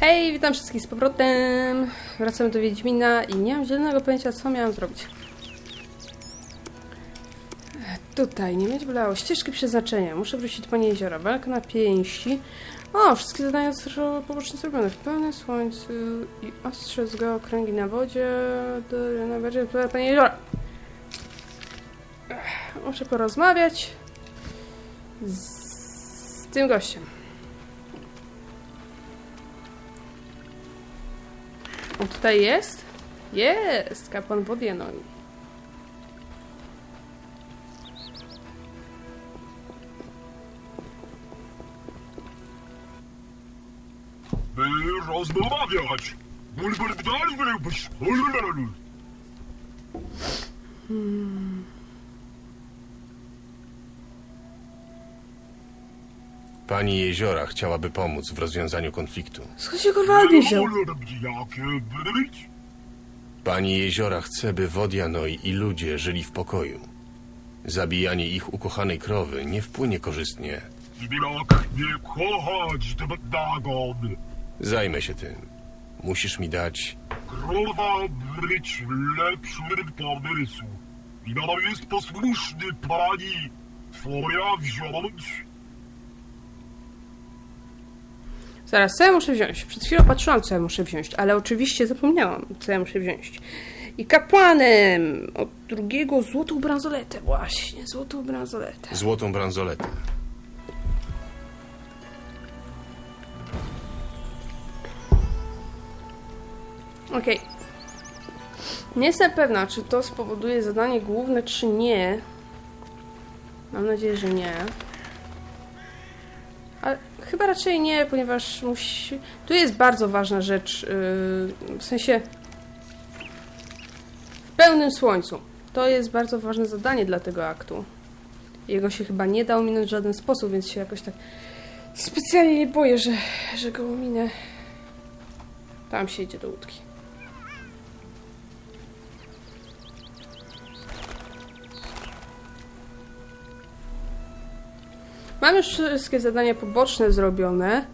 Hej, witam wszystkich z powrotem. Wracamy do Wiedźmina i nie mam zielonego pojęcia, co miałam zrobić. Tutaj, nie mieć blało. Ścieżki przeznaczenia. Muszę wrócić Pani Jeziora. Walka na pięści. O, wszystkie zadania zostały pobocznie zrobione. W pełnym słońcu i ostrzec go okręgi na wodzie. Do, na do Pani Jeziora. Muszę porozmawiać z, z tym gościem. On tutaj jest? Jest! Kapłan Wodienoi. by rozmawiać. Pani Jeziora chciałaby pomóc w rozwiązaniu konfliktu. Skąd się kurwa być? Pani Jeziora chce, by Wodianoi i ludzie żyli w pokoju. Zabijanie ich ukochanej krowy nie wpłynie korzystnie. Zbirak nie kochać dagon. Zajmę się tym. Musisz mi dać... Krowa być lepszym pomysł. I nadal jest posłuszny pani. Twoja wziąć. Zaraz, co ja muszę wziąć? Przed chwilą patrzyłam, co ja muszę wziąć, ale oczywiście zapomniałam, co ja muszę wziąć. I kapłanem od drugiego złotą bransoletę, właśnie, złotą bransoletę. Złotą bransoletę. Okej. Nie jestem pewna, czy to spowoduje zadanie główne, czy nie. Mam nadzieję, że nie. Chyba raczej nie, ponieważ musi... Tu jest bardzo ważna rzecz, yy, w sensie... W pełnym słońcu. To jest bardzo ważne zadanie dla tego aktu. Jego się chyba nie da ominąć w żaden sposób, więc się jakoś tak specjalnie nie boję, że, że go ominę. Tam się idzie do łódki. Mam już wszystkie zadania poboczne zrobione.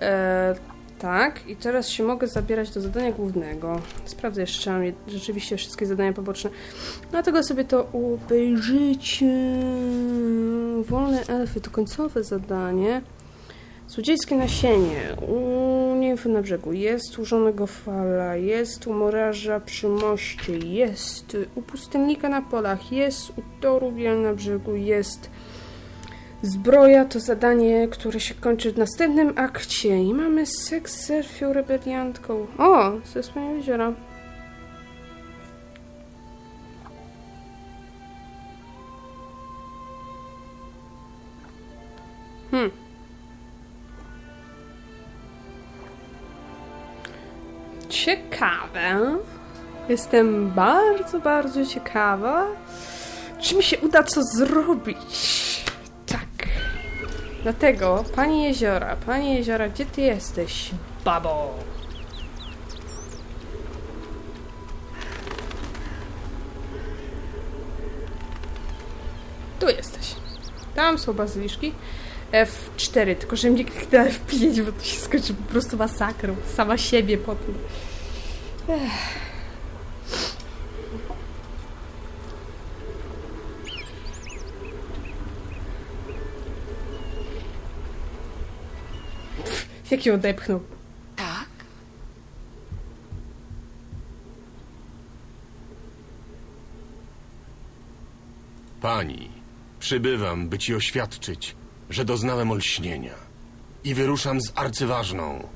E, tak, i teraz się mogę zabierać do zadania głównego. Sprawdzę jeszcze, czy mam rzeczywiście wszystkie zadania poboczne. Dlatego sobie to obejrzycie. Wolne elfy to końcowe zadanie. Złodziejskie nasienie. U nimfy na brzegu. Jest u żonego fala. Jest u morarza przy moście. Jest u pustelnika na polach. Jest u toru wiel na brzegu. Jest Zbroja to zadanie, które się kończy w następnym akcie. I mamy seks z Serfią rebeliantką. O, ze swojego jeziora. Hmm. Ciekawe. Jestem bardzo, bardzo ciekawa, czy mi się uda co zrobić. Dlatego, Pani Jeziora, Pani Jeziora, gdzie Ty jesteś, babo? Tu jesteś. Tam są bazyliszki. F4, tylko że mnie kliknęła F5, bo to się skończy po prostu masakrą. Sama siebie potem. Ech. Jak ją odepchnął. Tak? Pani, przybywam, by ci oświadczyć, że doznałem olśnienia. I wyruszam z arcyważną.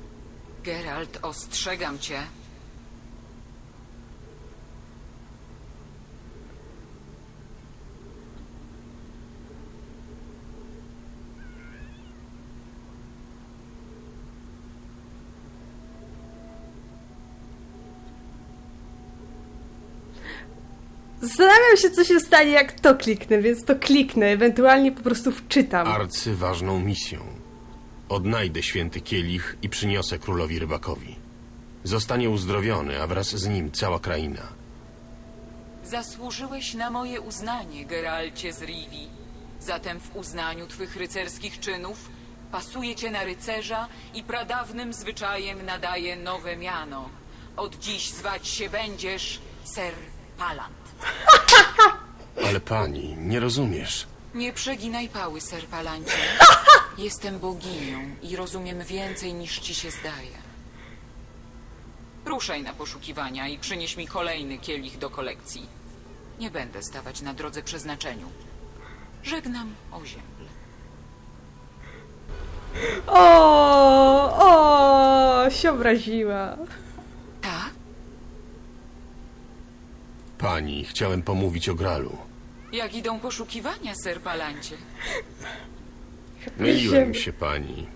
Geralt, ostrzegam cię. Zastanawiam się, co się stanie, jak to kliknę, więc to kliknę, ewentualnie po prostu wczytam. Arcyważną misją. Odnajdę święty kielich i przyniosę królowi rybakowi. Zostanie uzdrowiony, a wraz z nim cała kraina. Zasłużyłeś na moje uznanie, Geralcie z Rivi. Zatem w uznaniu twych rycerskich czynów Pasuje cię na rycerza i pradawnym zwyczajem nadaje nowe miano. Od dziś zwać się będziesz Ser Palant. Ale pani, nie rozumiesz. Nie przeginaj pały, Ser Palancie. Jestem boginią i rozumiem więcej niż ci się zdaje. Ruszaj na poszukiwania i przynieś mi kolejny kielich do kolekcji. Nie będę stawać na drodze przeznaczeniu. Żegnam o ziemię. O, o, się obraziła. Tak? Pani, chciałem pomówić o Gralu. Jak idą poszukiwania, Ser Palancie? Myliłem się, pani.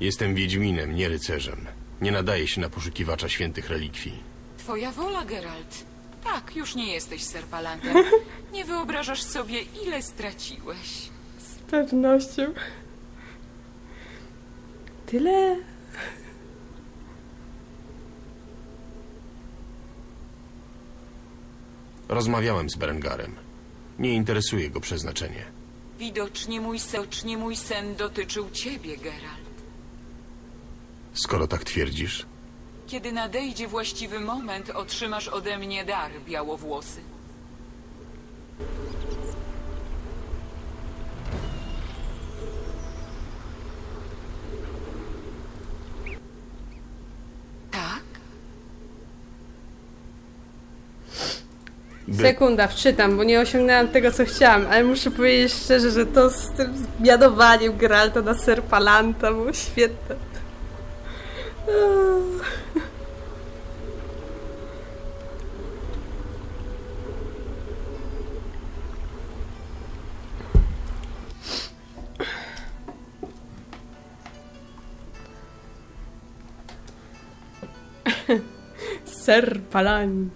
Jestem Wiedźminem, nie rycerzem. Nie nadaje się na poszukiwacza świętych relikwii. Twoja wola, Geralt. Tak, już nie jesteś serpalantem. Nie wyobrażasz sobie, ile straciłeś. Z pewnością. Tyle? Rozmawiałem z Berengarem. Nie interesuje go przeznaczenie. Widocznie mój, widocznie mój sen dotyczył ciebie, Geralt. Skoro tak twierdzisz, Kiedy nadejdzie właściwy moment, otrzymasz ode mnie dar, białowłosy. Sekunda, wczytam, bo nie osiągnęłam tego, co chciałam, ale muszę powiedzieć szczerze, że to z tym zmianowaniem Geralta na Serpalanta było świetne. Serpalant.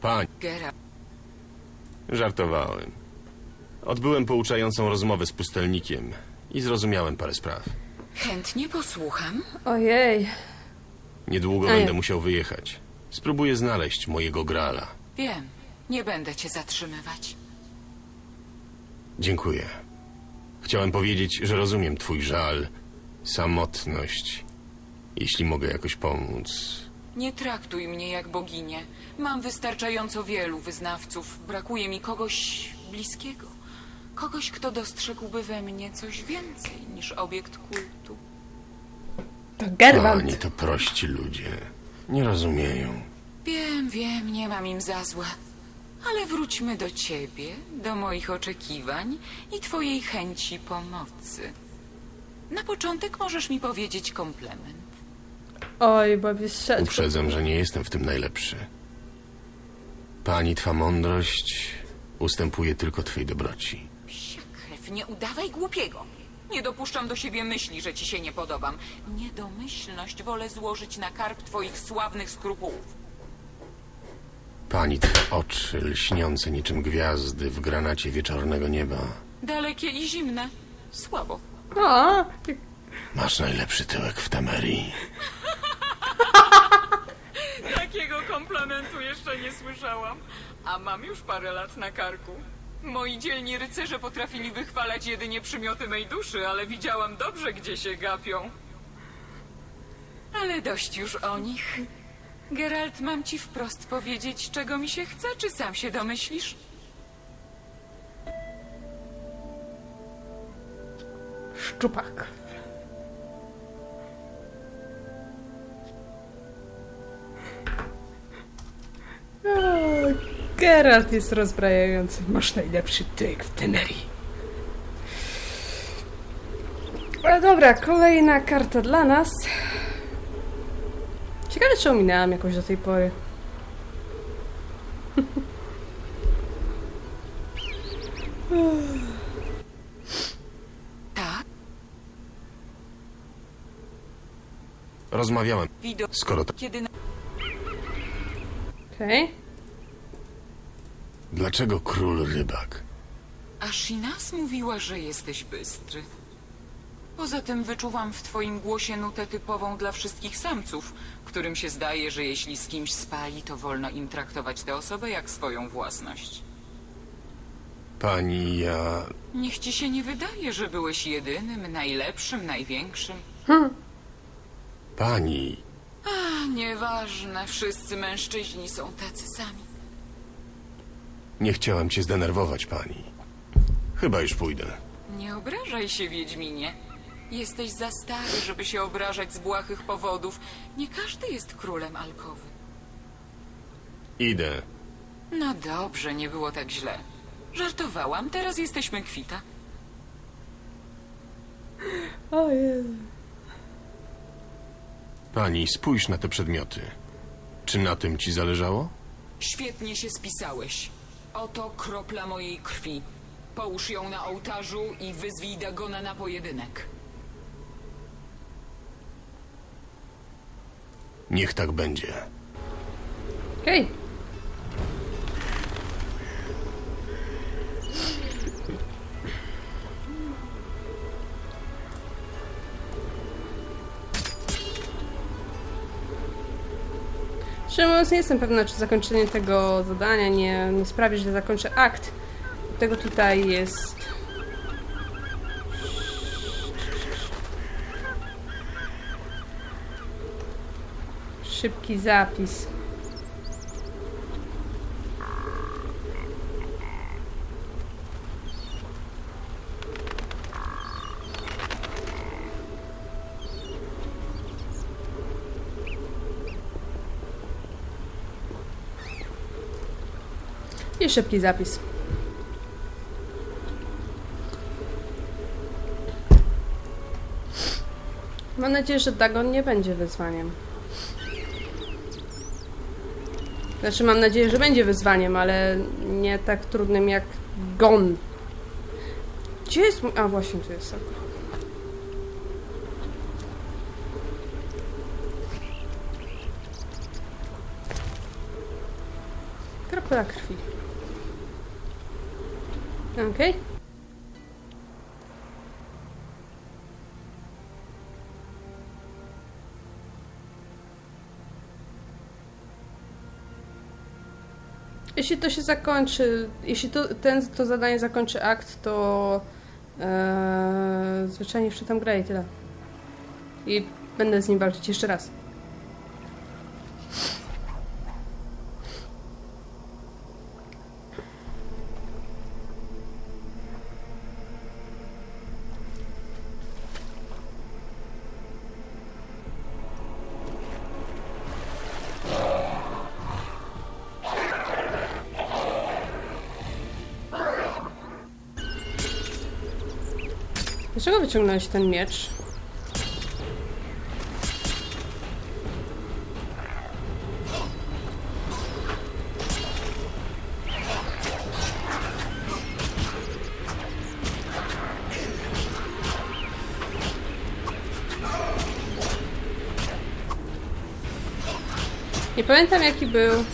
Pani, Geralt. żartowałem. Odbyłem pouczającą rozmowę z pustelnikiem i zrozumiałem parę spraw. Chętnie posłucham. Ojej. Niedługo będę musiał wyjechać. Spróbuję znaleźć mojego Grala. Wiem, nie będę cię zatrzymywać. Dziękuję. Chciałem powiedzieć, że rozumiem twój żal, samotność. Jeśli mogę jakoś pomóc. Nie traktuj mnie jak boginię. Mam wystarczająco wielu wyznawców. Brakuje mi kogoś bliskiego. Kogoś, kto dostrzegłby we mnie coś więcej niż obiekt kultu. To Gerwant. Pani to prości ludzie. Nie rozumieją. Wiem, wiem, nie mam im za złe. Ale wróćmy do ciebie, do moich oczekiwań i twojej chęci pomocy. Na początek możesz mi powiedzieć komplement. Oj, bo wyszedł. Uprzedzam, że nie jestem w tym najlepszy. Pani twa mądrość ustępuje tylko twej dobroci. Psia krew, nie udawaj głupiego. Nie dopuszczam do siebie myśli, że ci się nie podobam. Niedomyślność wolę złożyć na karb twoich sławnych skrupułów. Pani twe oczy lśniące niczym gwiazdy w granacie wieczornego nieba. Dalekie i zimne. Słabo. O, Masz najlepszy tyłek w Temerii. Takiego komplementu jeszcze nie słyszałam. A mam już parę lat na karku. Moi dzielni rycerze potrafili wychwalać jedynie przymioty mej duszy, ale widziałam dobrze, gdzie się gapią. Ale dość już o nich. Geralt, mam ci wprost powiedzieć, czego mi się chce, czy sam się domyślisz? Szczupak. O, Geralt jest rozbrajający. Masz najlepszy tyk w Tenerii. Ale dobra, kolejna karta dla nas. Ciekawe, czy ominęłam jakoś do tej pory. Tak, Rozmawiałem. widok. Skoro tak, Kiedy na... Okej. dlaczego król rybak? Ashinas mówiła, że jesteś bystry. Poza tym wyczuwam w twoim głosie nutę typową dla wszystkich samców, którym się zdaje, że jeśli z kimś spali, to wolno im traktować tę osobę jak swoją własność. Pani, ja. Niech ci się nie wydaje, że byłeś jedynym, najlepszym, największym. Pani. A, nieważne, wszyscy mężczyźni są tacy sami. Nie chciałem cię zdenerwować, pani. Chyba już pójdę. Nie obrażaj się, Wiedźminie. Jesteś za stary, żeby się obrażać z błahych powodów. Nie każdy jest królem alkowy. Idę. No dobrze, nie było tak źle. Żartowałam, teraz jesteśmy kwita. O Jezu. Pani, spójrz na te przedmioty. Czy na tym ci zależało? Świetnie się spisałeś. Oto kropla mojej krwi. Połóż ją na ołtarzu i wyzwij Dagona na pojedynek. Niech tak będzie. Okej. Szczerze mówiąc, nie jestem pewna, czy zakończenie tego zadania nie, nie sprawi, że zakończę akt. Tego tutaj jest. Szybki zapis. I szybki zapis. Mam nadzieję, że Dagon nie będzie wyzwaniem. Znaczy, mam nadzieję, że będzie wyzwaniem, ale nie tak trudnym jak Gon. Gdzie jest mój... A, właśnie, tu jest. Kropla krwi. Okej. Jeśli to się zakończy, jeśli to, ten, to zadanie zakończy akt, to e, zwyczajnie wczytam grę i tyle. I będę z nim walczyć jeszcze raz. Wyciągnąłeś ten miecz? Nie pamiętam jaki był.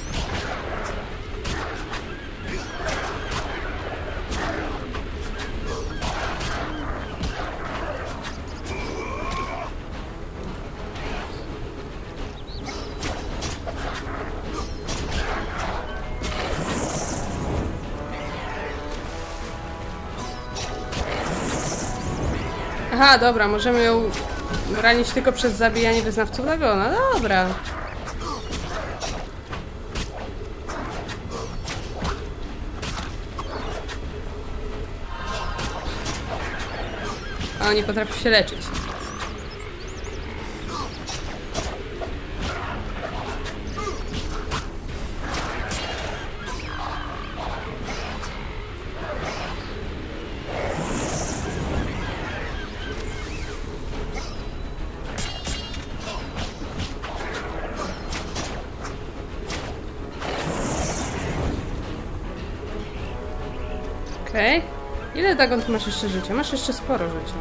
Dobra, możemy ją ranić tylko przez zabijanie wyznawców Dagona. Dobra. A nie potrafi się leczyć. Pentagon, ty masz jeszcze życia. Masz jeszcze sporo życia.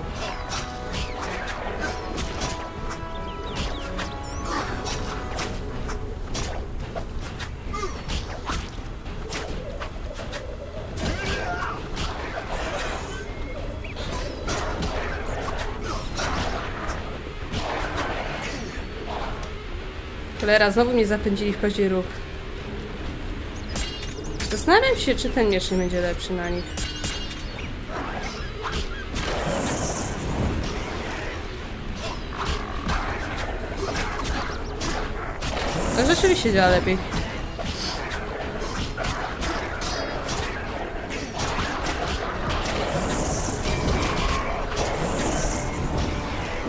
Cholera, znowu mnie zapędzili w kozi róg. Zastanawiam się, czy ten miecz nie będzie lepszy na nich. No rzeczywiście działa lepiej.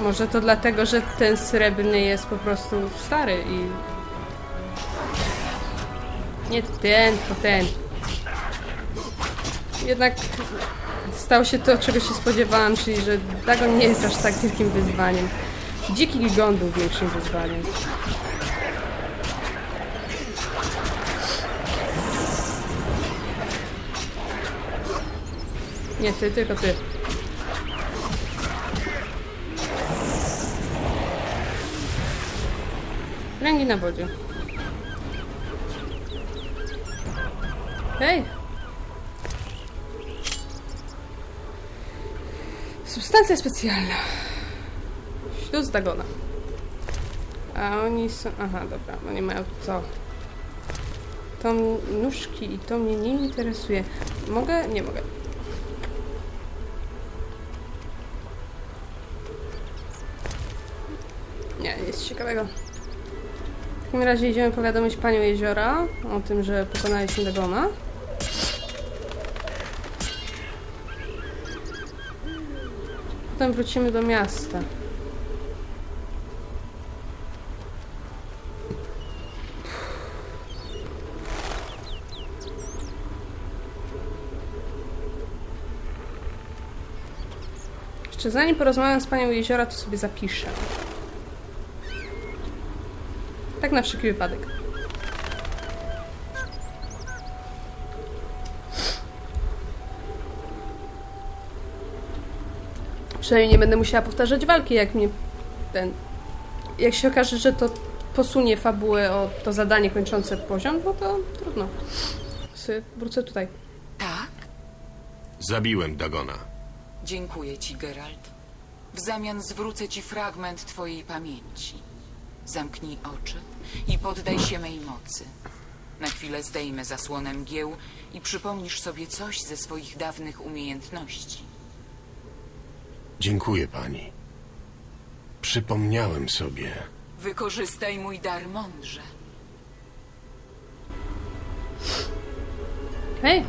Może to dlatego, że ten srebrny jest po prostu stary i... Nie ten, tylko ten. Jednak stało się to, czego się spodziewałam, czyli że Dagon nie jest aż tak wielkim wyzwaniem. Dziki Gigon był większym wyzwaniem. Nie ty, tylko ty. Ręgi na wodzie. Hej! Substancja specjalna. Śluz Dagona. A oni są... Aha, dobra, oni mają co? To nóżki i to mnie nie interesuje. Mogę? Nie mogę. Ciekawego. W takim razie idziemy powiadomić panią jeziora o tym, że pokonaliśmy Dagona. Potem wrócimy do miasta. Jeszcze zanim porozmawiam z panią jeziora, to sobie zapiszę. Na wszelki wypadek. Przynajmniej nie będę musiała powtarzać walki, jak mnie ten. Jak się okaże, że to posunie fabułę o to zadanie kończące poziom, no to trudno. Sy- Wrócę tutaj. Tak? Zabiłem Dagona. Dziękuję ci, Geralt. W zamian zwrócę ci fragment twojej pamięci. Zamknij oczy i poddaj się mej mocy. Na chwilę zdejmę zasłonę mgieł i przypomnisz sobie coś ze swoich dawnych umiejętności. Dziękuję pani. Przypomniałem sobie. Wykorzystaj mój dar mądrze. Hej!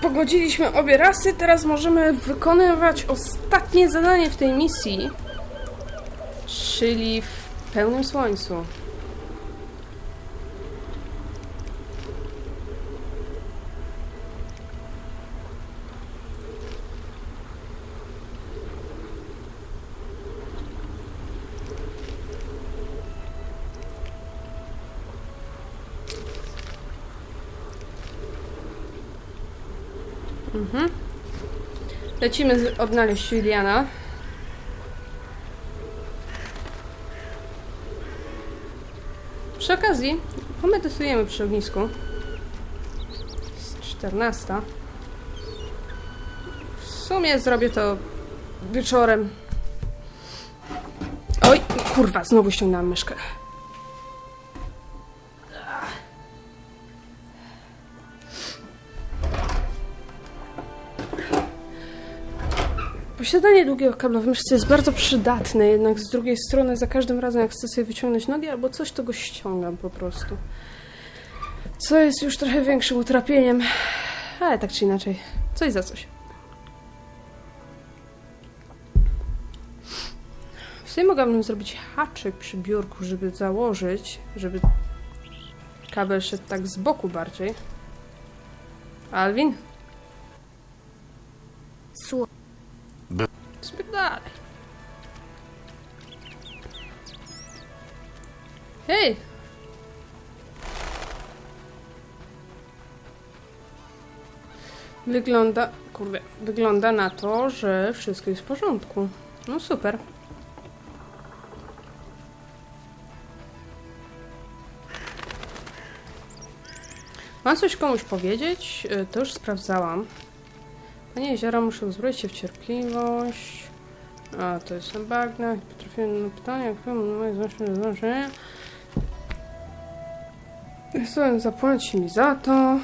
Pogodziliśmy obie rasy, teraz możemy wykonywać ostatnie zadanie w tej misji. Czyli w pełnym słońcu. Lecimy z- odnaleźć Juliana. Przy okazji, pomedytujemy przy ognisku. Jest 14. W sumie zrobię to wieczorem. Oj, kurwa, znowu ściągnęłam myszkę. Posiadanie długiego kabla w myszce jest bardzo przydatne, jednak z drugiej strony za każdym razem jak chcę sobie wyciągnąć nogi albo coś, to go ściągam po prostu. Co jest już trochę większym utrapieniem, ale tak czy inaczej, coś za coś. W sumie mogłabym zrobić haczyk przy biurku, żeby założyć, żeby kabel szedł tak z boku bardziej. Alwin? Słuchaj. Spierdalaj. Hej! Wygląda, kurde, wygląda na to, że wszystko jest w porządku. No super. Mam coś komuś powiedzieć? Y, To już sprawdzałam. Panie jeziora, muszę uzbroić się w cierpliwość. A, to jest na bagnach. Potrafiłem na pytania, które moje znaczne znaczenie. Chcę zapłacić mi za to.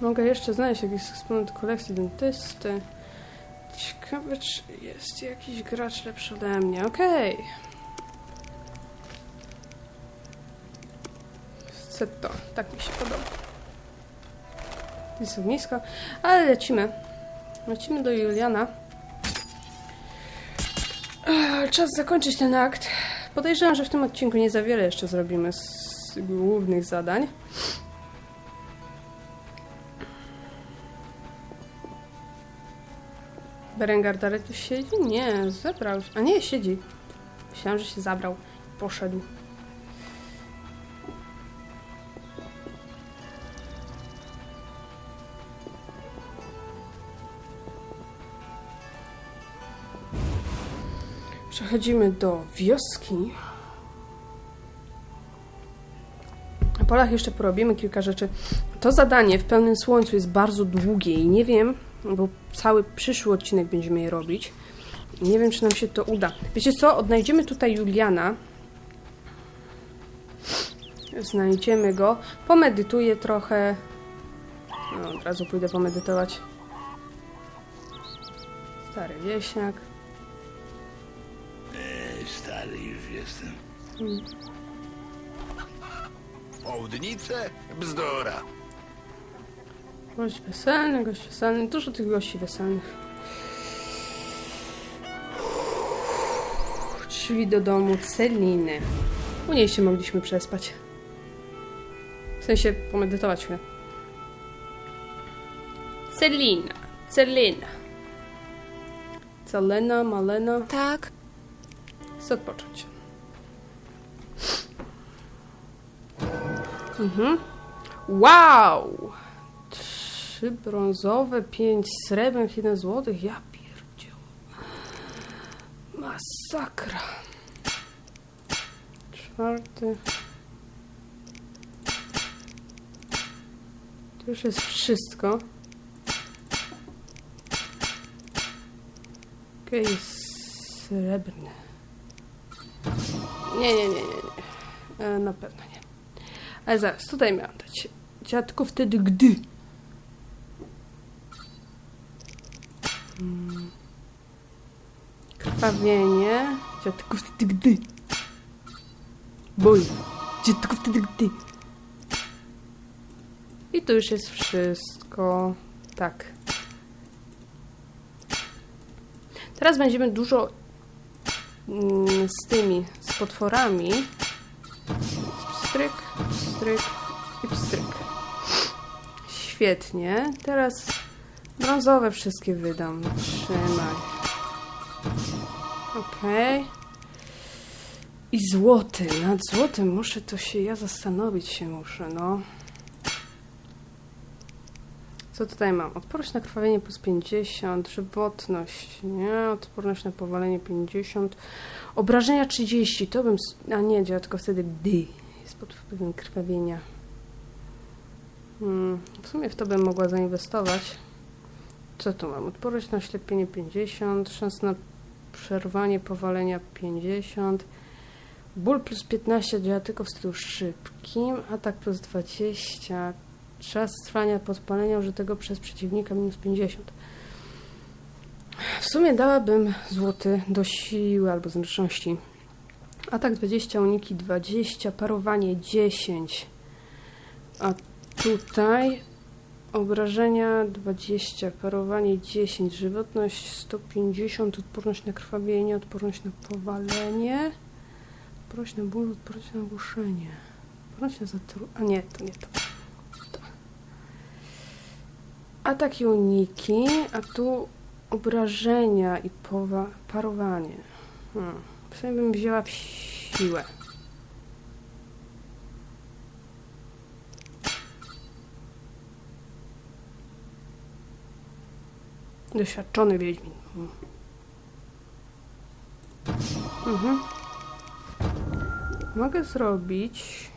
Mogę jeszcze znaleźć jakiś eksponat kolekcji dentysty. Ciekawe, czy jest jakiś gracz lepszy ode mnie. Okej. Chcę to. Tak mi się podoba. Jest ognisko. Ale lecimy. Lecimy do Juliana. Czas zakończyć ten akt. Podejrzewam, że w tym odcinku nie za wiele jeszcze zrobimy z głównych zadań. Berengar dalej tu siedzi? Nie, zebrał się. A nie, siedzi. Myślałam, że się zabrał. Poszedł. Przechodzimy do wioski. Na polach jeszcze porobimy kilka rzeczy. To zadanie w pełnym słońcu jest bardzo długie i nie wiem, bo cały przyszły odcinek będziemy je robić. Nie wiem, czy nam się to uda. Wiecie co? Odnajdziemy tutaj Juliana. Znajdziemy go. Pomedytuję trochę. No, od razu pójdę pomedytować. Stary wieśniak. Jestem. Południce? Bzdura. Gość weselny, gość weselny. Dużo tych gości weselnych. Szli do domu Celiny. U niej się mogliśmy przespać. W sensie pomedytować chwilę. Celina. Celina. Celena, Malena. Tak, Chcę odpocząć. Mhm. Wow! Trzy brązowe, pięć srebrnych, jeden złotych. Ja pierdziu. Masakra. Czwarty. To już jest wszystko. Okej, jest srebrny. Nie, nie, nie, nie, nie. E, na pewno. Ale zaraz, tutaj miałam dać. Dziadko wtedy gdy. Mm. Krwawienie. Dziadko wtedy gdy. Ból. Dziadko wtedy gdy. I to już jest wszystko. Tak. Teraz będziemy dużo mm, z tymi, z potworami. Pstryk, i pstryk. Świetnie. Teraz brązowe wszystkie wydam. Trzymaj. Okej. I złoty. Nad złotym muszę to się, ja zastanowić się muszę, no. Co tutaj mam? Odporność na krwawienie plus 50, żywotność, nie? Odporność na powalenie 50, obrażenia 30, to bym... A nie, działa tylko wtedy gdy pod wpływem krwawienia. Hmm, w sumie w to bym mogła zainwestować. Co tu mam? Odporność na oślepienie 50, szans na przerwanie powalenia 50, ból plus 15 działa tylko w stylu szybkim, atak plus 20, czas trwania podpalenia użytego przez przeciwnika minus 50. W sumie dałabym złoty do siły albo zręczności. Atak 20, uniki 20, parowanie 10. A tutaj obrażenia 20, parowanie 10, żywotność 150, odporność na krwawienie, odporność na powalenie, odporność na ból, odporność na ogłuszenie, odporność na zatru... A nie, to nie to. to. Atak i uniki, a tu obrażenia i powa... parowanie. Hmm. W sumie bym wzięła w siłę. Doświadczony wiedźmin. Mhm. Mogę zrobić...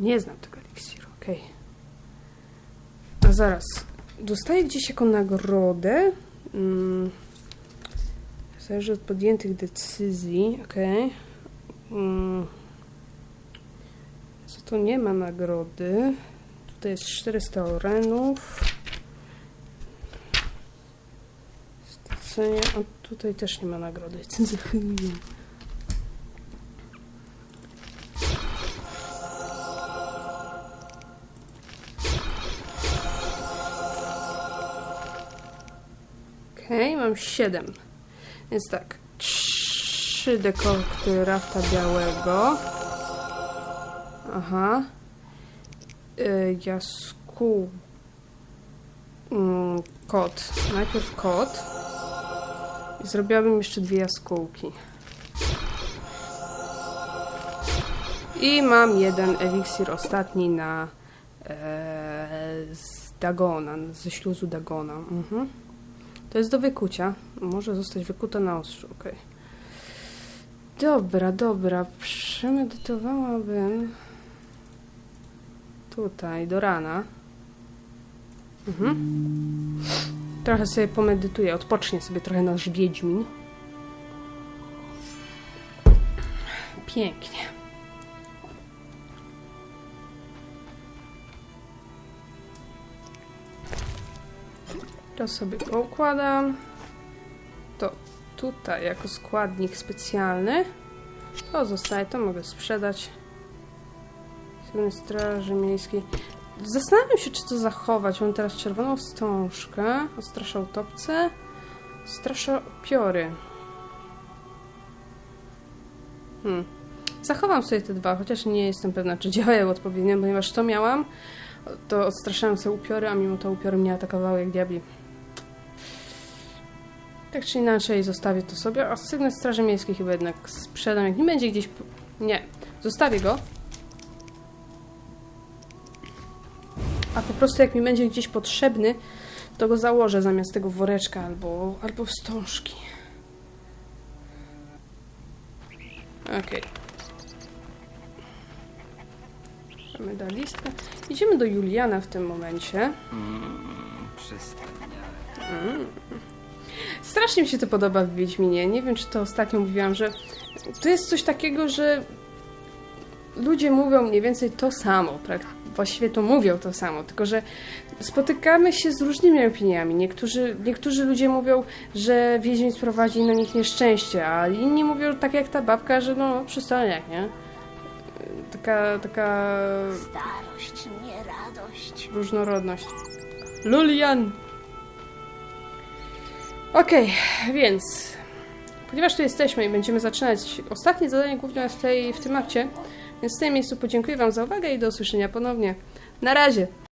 Nie znam tego eliksiru, okej. A zaraz. Dostaję gdzieś jako nagrodę... Mm. Zależy od podjętych decyzji. Okej. Mm. Co nie ma nagrody? Tutaj jest 400 orenów. Stacenie. O, tutaj też nie ma nagrody. Co za chuj. Okej, mam 7. Więc tak. 3 dekorty rafta białego. Aha. Y, jaskół. Mm, kot. Najpierw kot. I zrobiłabym jeszcze dwie jaskółki. I mam jeden eliksir ostatni na e, z Dagona, ze śluzu Dagona. Mhm. To jest do wykucia. Może zostać wykuta na ostrzu, okej. Dobra, dobra. Przemedytowałabym tutaj do rana. Mhm. Trochę sobie pomedytuję, odpocznie sobie trochę nasz Wiedźmin. Pięknie. To sobie poukładam. To tutaj jako składnik specjalny. To zostaje, to mogę sprzedać. Sygny Straży Miejskiej. Zastanawiam się, czy to zachować. Mam teraz czerwoną wstążkę, odstrasza utopce, strasza upiory. Hmm. Zachowam sobie te dwa, chociaż nie jestem pewna, czy działają odpowiednio, ponieważ to miałam, to odstraszałem sobie upiory, a mimo to upiory mnie atakowały jak diabli. Tak czy inaczej zostawię to sobie, a sygnet Straży Miejskiej chyba jednak sprzedam, jak nie będzie gdzieś... Nie, zostawię go. A po prostu jak mi będzie gdzieś potrzebny, to go założę zamiast tego woreczka albo, albo wstążki. Okej. Medalistka. Idziemy do Juliana w tym momencie. Strasznie mi się to podoba w Wiedźminie. Nie wiem, czy to ostatnio mówiłam, że to jest coś takiego, że ludzie mówią mniej więcej to samo. Właściwie to mówią to samo, tylko że spotykamy się z różnymi opiniami. Niektórzy, niektórzy ludzie mówią, że Wiedźmin sprowadzi na nich nieszczęście, a inni mówią tak jak ta babka, że no przystojniak, nie? Taka, taka Starość, nie radość. różnorodność. Lulian! Okej, więc ponieważ tu jesteśmy i będziemy zaczynać ostatnie zadanie główne w, tej, w tym akcie, więc w tym miejscu podziękuję Wam za uwagę i do usłyszenia ponownie. Na razie!